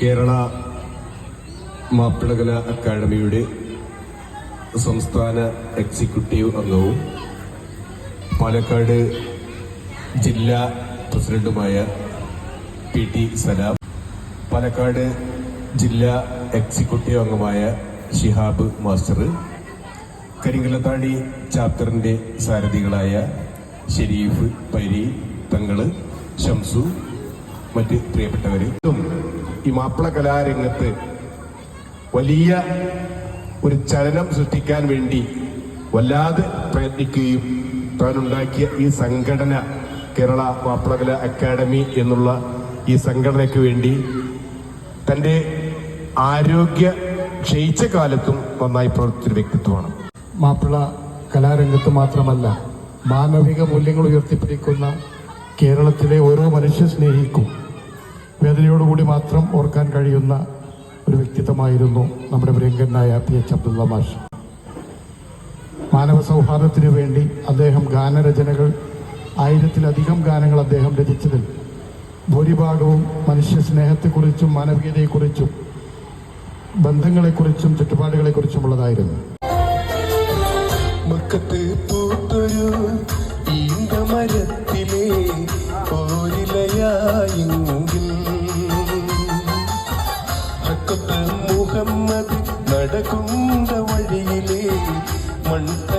കേരള മാപ്പിളകല അക്കാദമിയുടെ സംസ്ഥാന എക്സിക്യൂട്ടീവ് അംഗവും പാലക്കാട് ജില്ലാ പ്രസിഡന്റുമായ പി ടി സലാം പാലക്കാട് ജില്ലാ എക്സിക്യൂട്ടീവ് അംഗമായ ഷിഹാബ് മാസ്റ്റർ കരിങ്കലത്താണി ചാപ്റ്ററിന്റെ സാരഥികളായ ഷെരീഫ് പരി തങ്ങൾ ഷംസു മറ്റ് പ്രിയപ്പെട്ടവരും. ഈ മാപ്പിള കലാരംഗത്ത് വലിയ ഒരു ചലനം സൃഷ്ടിക്കാൻ വേണ്ടി വല്ലാതെ പ്രയത്നിക്കുകയും താനുണ്ടാക്കിയ ഈ സംഘടന കേരള മാപ്പിളകല അക്കാദമി എന്നുള്ള ഈ സംഘടനയ്ക്ക് വേണ്ടി തന്റെ ആരോഗ്യ ക്ഷയിച്ച കാലത്തും നന്നായി പ്രവർത്തിച്ചൊരു വ്യക്തിത്വമാണ്. മാപ്പിള കലാരംഗത്ത് മാത്രമല്ല മാനവിക മൂല്യങ്ങൾ ഉയർത്തിപ്പിടിക്കുന്ന കേരളത്തിലെ ഓരോ മനുഷ്യ സ്നേഹിക്കും വേദനയോടുകൂടി മാത്രം ഓർക്കാൻ കഴിയുന്ന ഒരു വ്യക്തിത്വമായിരുന്നു നമ്മുടെ പ്രിയങ്കരനായ പി എച്ച് അബ്ദുള്ള മാഷ്. മാനവ സൗഹാർദ്ദത്തിന് വേണ്ടി അദ്ദേഹം ഗാനരചനകൾ ആയിരത്തിലധികം ഗാനങ്ങൾ അദ്ദേഹം രചിച്ചതിൽ ഭൂരിഭാഗവും മനുഷ്യ സ്നേഹത്തെക്കുറിച്ചും മാനവികതയെക്കുറിച്ചും ബന്ധങ്ങളെക്കുറിച്ചും ചുറ്റുപാടുകളെക്കുറിച്ചുമുള്ളതായിരുന്നു. മക്കത്ത് പൂത്തൊരു നടക്കുന്ന വഴിയിലെ മൺതരിയായെങ്കിൽ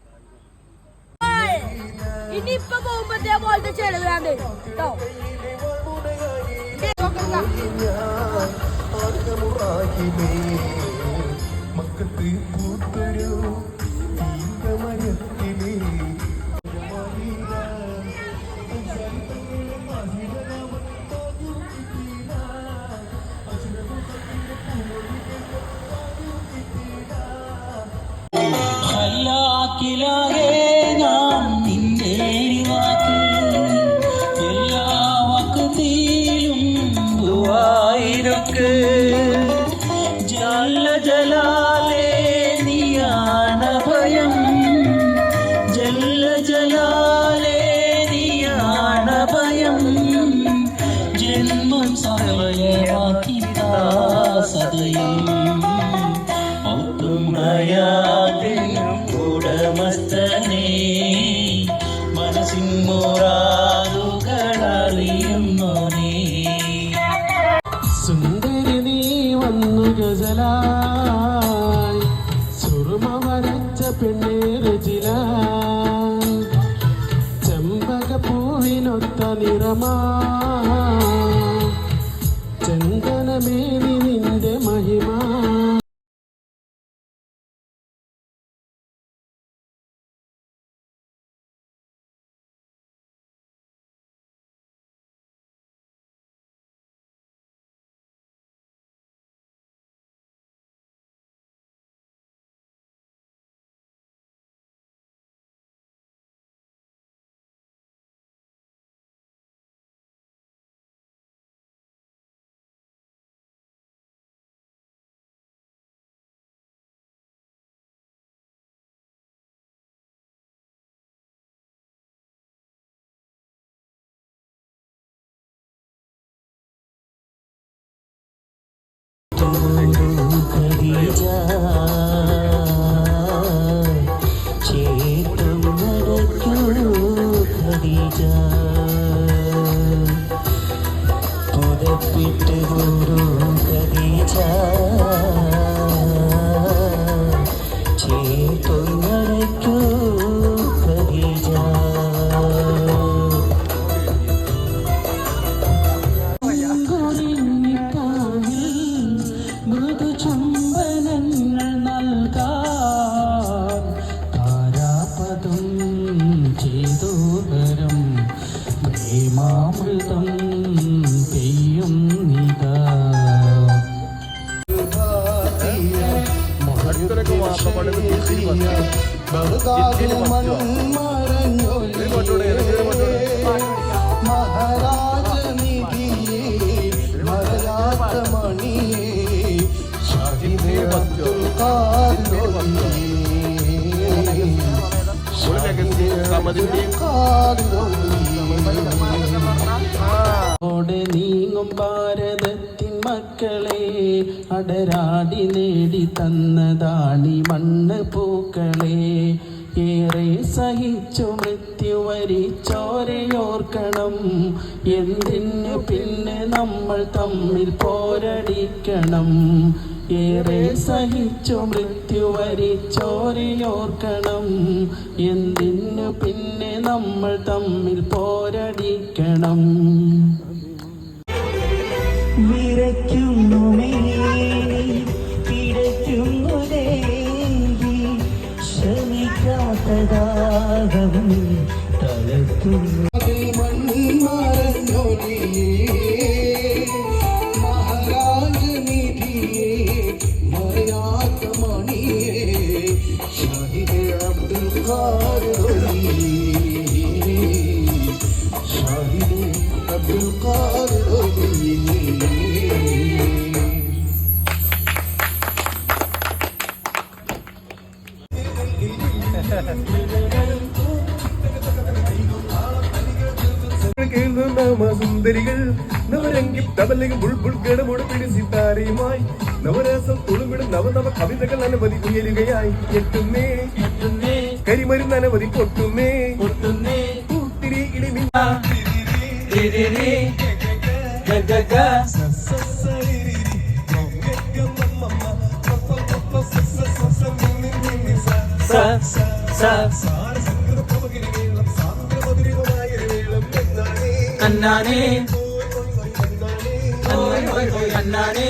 മതിയേ ഇനിയിപ്പൊ പോകുമ്പത്തേ പോലത്തെ ചെലവിലാണ്ട് കേട്ടോ. മക്കൾക്ക് പൂത്തൊരു ജല്ല ജലാലേ നീയാണ ഭയം ജല്ല ജലാലേ നീയാണ ഭയം ജന്മം സർവയമാക്കി സദയം ഒട്ടും చందనమా చందనమే Oh. പ്രേമാമൃതം പെയ്യും നിതാ. ഓടെ നീങ്ങും ഭാരതത്തിൻ മക്കളെ അടരാടി നേടി തന്നതാണി മണ്ണ് പൂക്കളെ. ഏറെ സഹിച്ചു മൃത്യു വരിച്ചോരയോർക്കണം. എന്തിനു പിന്നെ നമ്മൾ തമ്മിൽ പോരടിക്കണം? ഏറെ സഹിച്ചു മൃത്യു വരിച്ചോരയോർക്കണം. എന്തിനു പിന്നെ നമ്മൾ തമ്മിൽ പോരടിക്കണം? make you know. നവരസം തുളുമ്പിടും നവനവ കവിതകൾ അനവധി ഉയരുകയായി. എത്തുന്നേ കരിമരുന്ന് അനവധി പൊട്ടുന്നേ അന്നാനേ അന്നാനേ